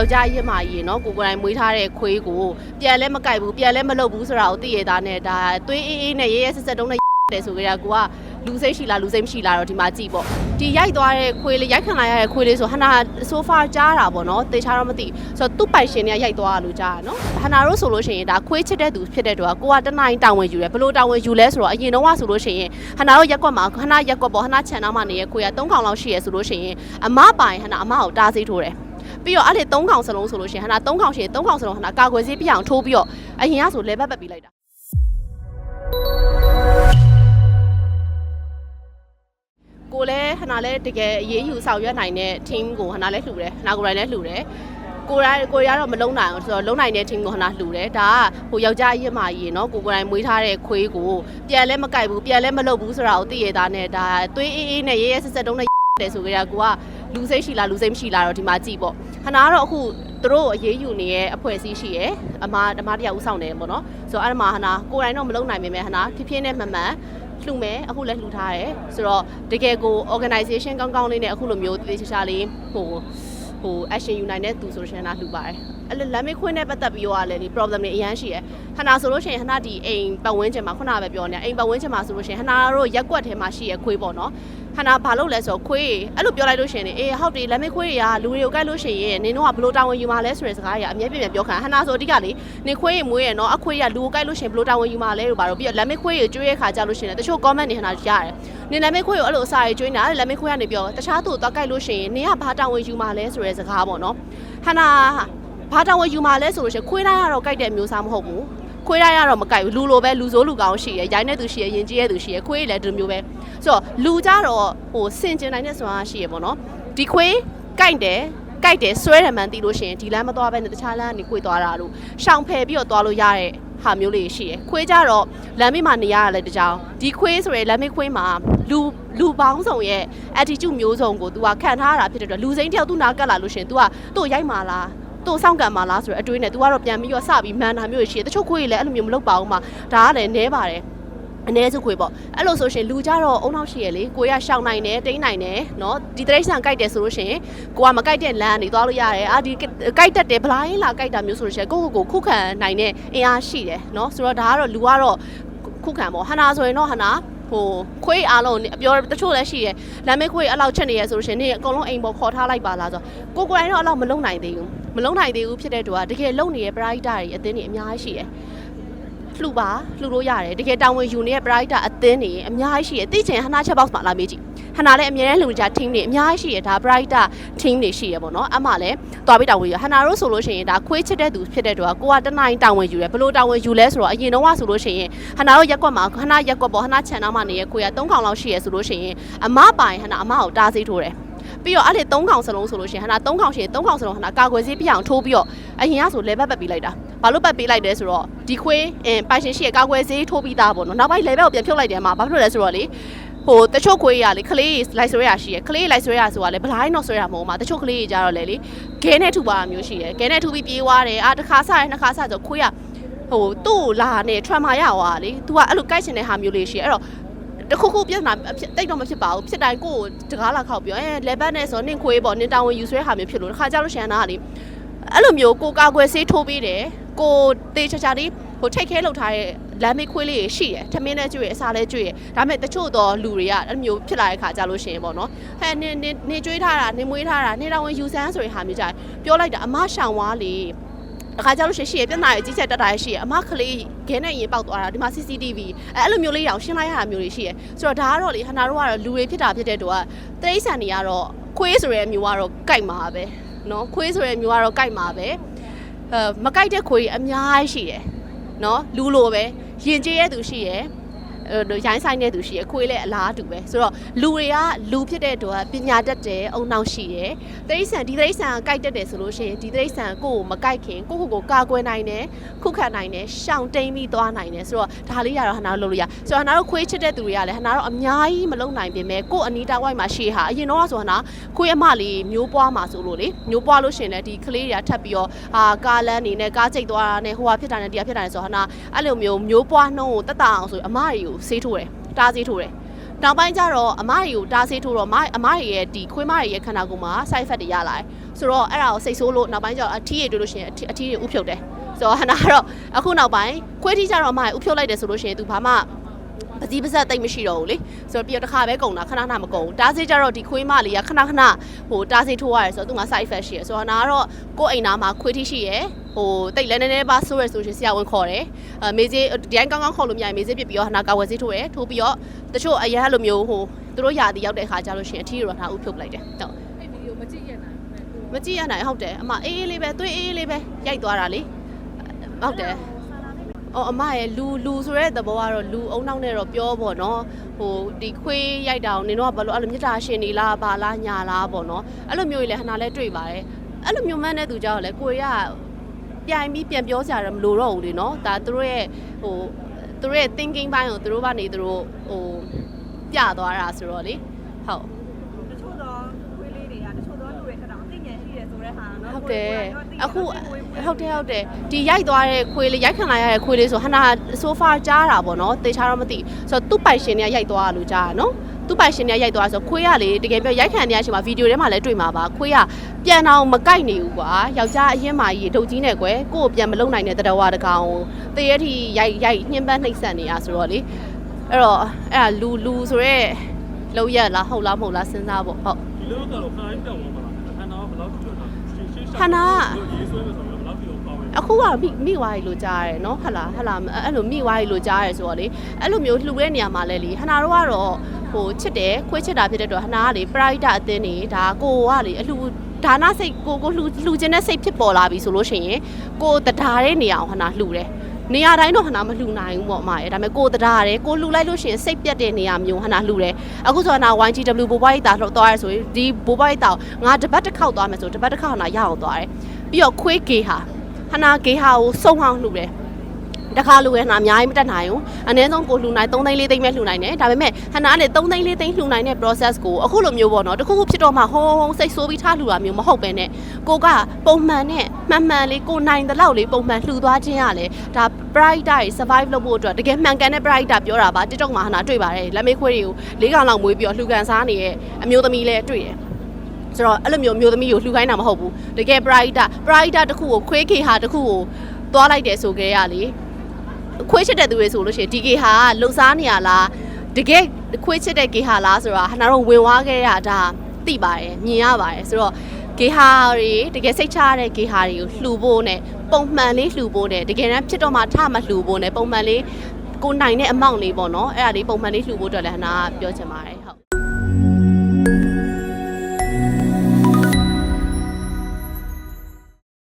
ယောက်ျားကြီးအမကြီးရေနော်ကိုကိုယ်တိုင်မွေးထားတဲ့ခွေးကိုပြန်လဲမကြိုက်ဘူးပြန်လဲမလုပ်ဘူးဆိုတာကိုသိရသားနဲ့ဒါသွေးအေးအေးနဲ့ရဲရဲဆက်ဆက်တုံးနဲ့တယ်ဆိုကြတာကိုကလူစိတ်ရှိလားလူစိတ်မရှိလားတော့ဒီမှာကြည့်ပေါ့ဒီရိုက်သွားတဲ့ခွေးလေးရိုက်ခံလာရတဲ့ခွေးလေးဆိုဟနာဆိုဖာကြားတာပေါ့နော်တေချာတော့မသိဆိုတော့သူ့ပိုင်ရှင်တွေကရိုက်သွားတာလို့ကြားတာနော်ဟနာတို့ဆိုလို့ရှိရင်ဒါခွေးချစ်တဲ့သူဖြစ်တဲ့သူကကိုကတနိုင်တာဝန်ယူတယ်ဘလို့တာဝန်ယူလဲဆိုတော့အရင်တော့ကဆိုလို့ရှိရင်ဟနာတို့ရက်ကွက်မှာဟနာရက်ကွက်ပေါ့ဟနာခြံသားမှာနေတဲ့ခွေးက၃ခေါင်လောက်ရှိရဆိုလို့ရှိရင်အမပိုင်ဟနာအမကိုတားဆီးထိုးတယ် ပြီးတော့အဲ့ဒီ၃ခေါင်စလုံးဆိုလို့ရှိရင်ဟနာ၃ခေါင်ရှိရင်၃ခေါင်စလုံးဟနာကာကွယ်ဆေးပြအောင်ထိုးပြီးတော့အရင်ကဆိုလဲဘက်ပတ်ပြီးလိုက်တာကိုလည်းဟနာလည်းတကယ်အရေးယူဆောင်ရွက်နိုင်တဲ့ team ကိုဟနာလည်းလှူတယ်ဟနာကိုယ်တိုင်လည်းလှူတယ်ကိုယ်တိုင်ကိုယ်ရတော့မလုံနိုင်အောင်ဆိုတော့လုံနိုင်တဲ့ team ကိုဟနာလှူတယ်ဒါကဟိုယောက်ျားရစ်မာကြီးเนาะကိုယ်ကိုယ်တိုင်မွေးထားတဲ့ခွေးကိုပြန်လဲမကြိုက်ဘူးပြန်လဲမလုပ်ဘူးဆိုတာကိုသိရတာနဲ့ဒါသွေးအေးအေးနဲ့ရဲရဲဆက်ဆက်တုံးနဲ့တယ်ဆိုကြတာကိုက လူစိတ်ရှိလားလူစိတ်မရှိလားတော့ဒီမှာကြည့်ပေါ့ခဏကတော့အခုသူတို့အရေးယူနေရဲ့အဖွဲ့အစည်းရှိရဲ့အမဓမ္မတရားဦးဆောင်နေပေါ့နော်ဆိုတော့အဲ့ဒါမှဟနာကိုယ်တိုင်တော့မလုပ်နိုင်ပေမဲ့ဟနာဖြည်းဖြည်းနဲ့မှန်မှန်လှူမယ်အခုလည်းလှူထားတယ်ဆိုတော့တကယ်ကို organization ကောင်းကောင်းလေးနဲ့အခုလိုမျိုးတေးချာချာလေးဟိုဟို action ယူနိုင်တဲ့သူဆိုရှင်နာလှူပါတယ်အဲ့လိုလမ်းမေးခွင်းနဲ့ပတ်သက်ပြီးတော့လည်းဒီ problem တွေအများရှိရယ်ဟနာဆိုလို့ရှိရင်ဟနာဒီအိမ်ပတ်ဝန်းကျင်မှာခုနကပဲပြောနေအိမ်ပတ်ဝန်းကျင်မှာဆိုလို့ရှိရင်ဟနာတို့ရက်ကွက်ထဲမှာရှိရခွေးပေါ့နော် ဟနာဘာလို့လဲဆိုတော့ခွေးအဲ့လိုပြောလိုက်လို့ရှိရင်လေအေးဟုတ်တယ်လမ်းမေးခွေးတွေကလူတွေကိုကြိုက်လို့ရှိရင်နင်တို့ကဘလို့တာဝန်ယူမှာလဲဆိုတဲ့စကားတွေကအမြဲပြည့်ပြည့်ပြောခံဟနာဆိုအဓိကလေနေခွေးရေမွေးရနော်အခွေးရလူကိုကြိုက်လို့ရှိရင်ဘလို့တာဝန်ယူမှာလဲလို့ပါတော့ပြီးတော့လမ်းမေးခွေးတွေကျွေးရခါကြလို့ရှိရင်တချို့ comment တွေဟနာရတယ်နင်လမ်းမေးခွေးကိုအဲ့လိုအစာတွေကျွေးနေတာလမ်းမေးခွေးကနေပြောတခြားသူသွားကြိုက်လို့ရှိရင်နင်ကဘာတာဝန်ယူမှာလဲဆိုတဲ့စကားပေါ့နော်ဟနာဘာတာဝန်ယူမှာလဲဆိုလို့ရှိရင်ခွေးတိုင်းကတော့ကြိုက်တဲ့မျိုးစားမဟုတ်ဘူး ခွေးတိုင်းကတော့မကြိုက်ဘူးလူလိုပဲလူစိုးလူကောင်းရှိရရိုင်းတဲ့သူရှိရရင်ကြီးရဲ့သူရှိရခွေးလည်းဒီလိုမျိုးပဲဆိုတော့လူကြတော့ဟိုစင်ကျင်နိုင်တဲ့စွမ်းအားရှိရပေါ့နော်ဒီခွေးကြိုက်တယ်ကြိုက်တယ်ဆွဲတယ်မှန်သိလို့ရှိရင်ဒီလမ်းမသွားဘဲနဲ့တခြားလမ်းကနေကိုသွားတာလို့ရှောင်ဖယ်ပြီးတော့သွားလို့ရတဲ့ဟာမျိုးလေးရှိရယ်ခွေးကြတော့လမ်းမေးမှာနေရရလဲတကြောင်ဒီခွေးဆိုရယ်လမ်းမေးခွေးမှာလူလူပေါင်းစုံရဲ့ attitude မျိုးစုံကို तू ကခံထားရတာဖြစ်တဲ့အတွက်လူစိမ်းတယောက်သူနာကတ်လာလို့ရှိရင် तू ကသူ့ရိုက်မာလား သူ့စောင့်ကံမာလားဆိုတဲ့အတွေးနဲ့ तू ကတော့ပြန်ပြီးတော့စပြီးမန်တာမျိုးရှိတယ်တချို့ခွေးတွေလည်းအဲ့လိုမျိုးမလုပ်ပါဘူးမှာဒါကလည်းနဲပါတယ်အ ਨੇ စုခွေပေါ့အဲ့လိုဆိုရှင်လူကြတော့အုံနောက်ရှိရလေကိုရရှောင်းနိုင်တယ်တိမ့်နိုင်တယ်เนาะဒီတရိတ်ဆန်ကြိုက်တယ်ဆိုလို့ရှင်ကိုကမကြိုက်တဲ့လမ်းကနေသွားလို့ရတယ်အာဒီကြိုက်တတ်တယ်ဗလိုင်းလာကြိုက်တာမျိုးဆိုလို့ရှင်ကိုကိုကိုခုခံနိုင်တဲ့အင်အားရှိတယ်เนาะဆိုတော့ဒါကတော့လူကတော့ခုခံပေါ့ဟနာဆိုရင်တော့ဟနာဟိုခွေးအားလုံးအပြောတချို့လည်းရှိတယ်လမ်းမေးခွေးအဲ့လောက်ချက်နေရဆိုလို့ရှင်နေအကုန်လုံးအိမ်ပေါ်ခေါ်ထားလိုက်ပါလားဆိုကိုကိုယ်တိုင်တော့အဲ့လောက်မလုံနိုင်သေးဘူး မလုံနိုင်သေးဘူးဖြစ်တဲ့တူကတကယ်လုံနေတဲ့ bright တွေအသင်းတွေအများကြီးရှိတယ်လှူပါလှူလို့ရတယ်တကယ်တာဝန်ယူနေတဲ့ bright အသင်းတွေအများကြီးရှိတယ်သိချင်ဟနာချက် box မှာလာမေးကြည့်ဟနာလည်းအများနဲ့လှူကြ team တွေအများကြီးရှိတယ်ဒါ bright team တွေရှိရပေါ့နော်အမှလည်းတွားပြီးတာဝန်ယူဟနာတို့ဆိုလို့ရှိရင်ဒါခွေးချစ်တဲ့သူဖြစ်တဲ့တူကကိုကတနိုင်တာဝန်ယူတယ်ဘလို့တာဝန်ယူလဲဆိုတော့အရင်တော့ဆိုလို့ရှိရင်ဟနာတို့ရက်ကွက်မှာဟနာရက်ကွက်ပေါ့ဟနာခြံနားမှာနေတဲ့ခွေးက၃ခေါင်လောက်ရှိရဆိုလို့ရှိရင်အမပိုင်ဟနာအမကိုတားဆီးထိုးတယ် ပြီးတော့အဲ့ဒီ၃ခေါင်စလုံးဆိုလို့ရှိရင်ဟနာ၃ခေါင်ရှိရင်၃ခေါင်စလုံးဟနာကာကွယ်ဆေးပြအောင်ထိုးပြီးတော့အရင်ကဆိုလဲဘက်ပတ်ပြီးလိုက်တာဘာလို့ပတ်ပေးလိုက်လဲဆိုတော့ဒီခွေးအင်ပိုင်ရှင်ရှိရကာကွယ်ဆေးထိုးပြီးသားပေါ့နော်နောက်ပိုင်းလဲဘက်ကိုပြန်ဖြုတ်လိုက်တယ်မှာဘာဖြစ်လို့လဲဆိုတော့လေဟိုတချို့ခွေးရလေခလေးလိုက်ဆွဲရရှိရခလေးလိုက်ဆွဲရဆိုတာလေဘလိုင်းတော့ဆွဲရမဟုတ်မှာတချို့ကလေးကြီးကြတော့လေလေခဲနဲ့ထူပါမျိုးရှိရခဲနဲ့ထူပြီးပြေးသွားတယ်အာတစ်ခါဆရနှစ်ခါဆဆိုခွေးကဟိုသူ့လာနေ trauma ရသွားလေ तू ကအဲ့လိုကြိုက်ချင်တဲ့ဟာမျိုးလေးရှိရအဲ့တော့ တခုခုပြဿနာတိတ်တော့မဖြစ်ပါဘူးဖြစ်တိုင်းကိုတကားလာခောက်ပြောအဲလေဘတ်နဲ့ဆိုနင့်ခွေးပေါ့နင်တောင်းဝင်ယူဆွဲဟာမျိုးဖြစ်လို့တခါကြလို့ရှန်နာကလေအဲ့လိုမျိုးကိုကာကွယ်ဆေးထိုးပေးတယ်ကိုတေချာချာလေးဟိုထိတ်ခဲလောက်ထားတဲ့လမ်းမေးခွေးလေးရှိတယ်ထမင်းနဲ့ကျွေးအစားလဲကျွေးရဒါပေမဲ့တချို့တော့လူတွေကအဲ့လိုမျိုးဖြစ်လာတဲ့ခါကြလို့ရှိရင်ပေါ့နော်ဟဲ့နင်နင်ကျွေးထားတာနင်မွေးထားတာနင်တောင်းဝင်ယူဆန်းဆိုတဲ့ဟာမျိုးကြပြောလိုက်တာအမရှောင်ဝါးလေ တခါကျလို့ရှိရင်ရှေ့ပြဿနာရဲ့ကြီးချက်တက်တာရဲ့ရှိရအမကလေးခဲနဲ့ရင်ပေါက်သွားတာဒီမှာ CCTV အဲအဲ့လိုမျိုးလေးတောင်ရှင်းလိုက်ရတာမျိုးတွေရှိရဆိုတော့ဒါကတော့လေဟနာတို့ကတော့လူတွေဖြစ်တာဖြစ်တဲ့တူကတိရစ္ဆာန်တွေကတော့ခွေးဆိုတဲ့အမျိုးကတော့ကြိုက်မှာပဲနော်ခွေးဆိုတဲ့အမျိုးကတော့ကြိုက်မှာပဲအဲမကြိုက်တဲ့ခွေးအများကြီးရှိတယ်နော်လူလိုပဲရင်ကျေးရသူရှိရယ် ရိုင်းဆိုင်တဲ့သူရှိရခွေးလည်းအလားတူပဲဆိုတော့လူတွေကလူဖြစ်တဲ့တော့ပညာတတ်တယ်အုံနောက်ရှိတယ်တိရစ္ဆာန်ဒီတိရစ္ဆာန်ကိုက်တတ်တယ်ဆိုလို့ရှိရင်ဒီတိရစ္ဆာန်ကိုကိုမကိုက်ခင်ကိုကိုကိုကာကွယ်နိုင်တယ်ခုခံနိုင်တယ်ရှောင်တိန်ပြီးသွားနိုင်တယ်ဆိုတော့ဒါလေးရတော့ဟနာတို့လုပ်လို့ရဆိုတော့ဟနာတို့ခွေးချစ်တဲ့သူတွေကလည်းဟနာတို့အများကြီးမလုပ်နိုင်ပြင်မဲ့ကိုအနီတာဝိုက်မှာရှေ့ဟာအရင်တော့ဆိုဟနာခွေးအမလေးမျိုးပွားမှာဆိုလို့လေမျိုးပွားလို့ရှင်လည်းဒီကလေးတွေကထပ်ပြီးတော့အာကားလန်းနေနဲ့ကားချိတ်သွားတာနဲ့ဟိုဟာဖြစ်တာနဲ့ဒီဟာဖြစ်တာနဲ့ဆိုဟနာအဲ့လိုမျိုးမျိုးပွားနှုံးကိုတက်တာအောင်ဆိုအမတွေကိုဆေးထိုးတယ်တားဆေးထိုးတယ်နောက်ပိုင်းကျတော့အမတွေကိုတားဆေးထိုးတော့အမအမတွေရဲ့ဒီခွေးမတွေရဲ့ခန္ဓာကိုယ်မှာ side effect တွေရလာတယ်ဆိုတော့အဲ့ဒါကိုစိတ်ဆိုးလို့နောက်ပိုင်းကျတော့အထီးတွေတွေ့လို့ရှိရင်အထီးအထီးတွေဥဖြုတ်တယ်ဆိုတော့ဟနာကတော့အခုနောက်ပိုင်းခွေးထီးကျတော့အမတွေဥဖြုတ်လိုက်တယ်ဆိုလို့ရှိရင်သူဘာမှ ပတိပစက်တိတ်မရှိတော့ဘူးလေဆိုတော့ပြီးတော့တစ်ခါပဲကုန်တာခဏခဏမကုန်ဘူးတားဆေးကျတော့ဒီခွေးမလေးကခဏခဏဟိုတားဆေးထိုးရတယ်ဆိုတော့သူက side effect ရှိရယ်ဆိုတော့နာကတော့ကိုယ့်အိမ်သားမှာခွေးထီးရှိရယ်ဟိုတိတ်လည်းနည်းနည်းပါဆိုးရယ်ဆိုရှင်ဆရာဝန်ခေါ်တယ်အဲမေးစေးဒီတိုင်းကောင်းကောင်းခေါ်လို့မရရင်မေးစေးပြစ်ပြီးတော့ဟနာကာဝယ်စေးထိုးတယ်ထိုးပြီးတော့တချို့အရင်လိုမျိုးဟိုသူတို့ຢာတီရောက်တဲ့ခါကျလို့ရှိရင်အထီးရောထားဥဖြုတ်လိုက်တယ်ဟုတ်အဲ့ဗီဒီယိုမကြည့်ရနိုင်ဘူးမကြည့်ရနိုင်ဟုတ်တယ်အမအေးအေးလေးပဲသွေးအေးအေးလေးပဲရိုက်သွားတာလေဟုတ်တယ် အော်အမရဲ့လူလူဆိုတဲ့သဘောကတော့လူအုံနောက်နဲ့တော့ပြောပေါ့နော်ဟိုဒီခွေးရိုက်တာကိုနင်တို့ကဘာလို့အဲ့လိုမြစ်တာရှင်နေလားဘာလားညာလားပေါ့နော်အဲ့လိုမျိုးကြီးလည်းခဏလဲတွေ့ပါတယ်အဲ့လိုမျိုးမှန်းတဲ့သူကြောင့်လည်းကိုရပြိုင်ပြီးပြန်ပြောစရာတော့မလိုတော့ဘူးလေနော်ဒါသူတို့ရဲ့ဟိုသူတို့ရဲ့ thinking ဘိုင်းကိုသူတို့ကနေသူတို့ဟိုပြသွားတာဆိုတော့လေဟုတ်တချို့သောခွေးလေးတွေကတချို့သောလူတွေခက်တော့အသိဉာဏ်ရှိတယ်ဆို တဲ့ဟာနော်ဟုတ်တယ်အခုဟုတ်တယ်ဟုတ်တယ်ဒီရိုက်သွားတဲ့ခွေးလေးရိုက်ခံလိုက်ရတဲ့ခွေးလေးဆိုဟနာဆိုဖာကြားတာပေါ့နော်တေချာတော့မသိဆိုတော့သူ့ပိုင်ရှင်တွေကရိုက်သွားတာလို့ကြားတာနော်သူ့ပိုင်ရှင်တွေကရိုက်သွားဆိုခွေးရလေတကယ်ပြောရိုက်ခံနေရချိန်မှာဗီဒီယိုထဲမှာလည်းတွေ့မှာပါခွေးကပြန်အောင်မကိုက်နေဘူးကွာယောက်ျားအရင်မာကြီးဒုတ်ကြီးနဲ့ကွယ်ကို့ကိုပြန်မလုံနိုင်တဲ့တရဝတကောင်တရေထီရိုက်ရိုက်ညှင်းပန်းနှိပ်စက်နေရဆိုတော့လေအဲ့တော့အဲ့ဒါလူလူဆိုရဲလောက်ရလားဟုတ်လားမဟုတ်လားစဉ်းစားဖို့ဟုတ်ဒီလိုကတော့ခိုင်းပြောင်းသွားမှာလားဟန်နာကဘယ်လောက်ကျော်တာ ရှင်းရှင်းဟန်နာကရေးဆွဲလို့ဆိုတော့ဘယ်လောက်ကျော်ပါဝင်အခုကမိမိဝါးရီလို့ကြားရတယ်နော်ဟတ်လားဟတ်လားအဲ့လိုမိဝါးရီလို့ကြားရဲဆိုတော့လေအဲ့လိုမျိုးလှူတဲ့နေရာမှာလဲလေဟနာတို့ကတော့ဟိုချစ်တယ်ခွေးချစ်တာဖြစ်တဲ့အတွက်ဟနာကလေပရိုက်တာအတင်းနေဒါကိုကလေအလှူဒါနစိတ်ကိုကိုလှူလှူခြင်းတဲ့စိတ်ဖြစ်ပေါ်လာပြီဆိုလို့ရှိရင်ကိုတရားတဲ့နေရာအောင်ဟနာလှူတယ် နေရာတိုင်းတော့ဟနာမလှူနိုင်ဘူးပေါ့အမရဲ့ဒါပေမဲ့ကိုတရားတယ်ကိုလှူလိုက်လို့ရှိရင်စိတ်ပြတ်တဲ့နေရာမျိုးဟနာလှူတယ်အခုဆိုဟနာ YGW ဘိုးဘွားရိတ်တာလှုပ်သွားရဲဆိုရင်ဒီဘိုးဘွားရိတ်တာကိုငါတပတ်တစ်ခေါက်သွားမယ်ဆိုတပတ်တစ်ခေါက်ဟနာရအောင်သွားတယ်ပြီးတော့ခွေးကေဟာဟနာဂေဟာကိုစုံအောင်လှူတယ် တခါလူရဲ့ဟနာအများကြီးမတက်နိုင်ဘူးအနည်းဆုံးကိုလှူနိုင်3သိန်း4သိန်းပဲလှူနိုင်တယ်ဒါပေမဲ့ဟနာနဲ့3သိန်း4သိန်းလှူနိုင်တဲ့ process ကိုအခုလိုမျိုးပေါ့နော်တခုခုဖြစ်တော့မှဟုံးဟုံးစိတ်ဆိုးပြီးထားလှူတာမျိုးမဟုတ်ပဲနဲ့ကိုကပုံမှန်နဲ့မှန်မှန်လေးကိုနိုင်တဲ့လောက်လေးပုံမှန်လှူသွားခြင်းရလေဒါ bright တွေ survive လုပ်ဖို့အတွက်တကယ်မှန်ကန်တဲ့ bright ပြောတာပါ TikTok မှာဟနာတွေ့ပါတယ်လက်မေးခွေးတွေကို၄កောင်လောက်မွေးပြီးတော့လှူကန်စားနေရဲ့အမျိုးသမီးလည်းတွေ့တယ်ဆိုတော့အဲ့လိုမျိုးမျိုးသမီးကိုလှူခိုင်းတာမဟုတ်ဘူးတကယ် brighter brighter တစ်ခုကိုခွေးခေဟာတစ်ခုကိုသွားလိုက်တယ်ဆိုကြရလေ ခွေးချစ်တဲ့သူတွေဆိုလို့ရှိရင်ဒီကေဟာကလှုပ်ရှားနေရလားတကယ်ခွေးချစ်တဲ့ကေဟာလားဆိုတာဟနာတော့ဝင်သွားခဲ့ရတာသိပါတယ်မြင်ရပါတယ်ဆိုတော့ဂေဟာတွေတကယ်စိတ်ချရတဲ့ဂေဟာတွေကိုလှူဖို့နဲ့ပုံမှန်လေးလှူဖို့နဲ့တကယ်တမ်းဖြစ်တော့မှထမလှူဖို့နဲ့ပုံမှန်လေးကိုနိုင်တဲ့အမောင့်လေးပေါ့နော်အဲ့ဒါလေးပုံမှန်လေးလှူဖို့အတွက်လည်းဟနာကပြောချင်ပါတယ်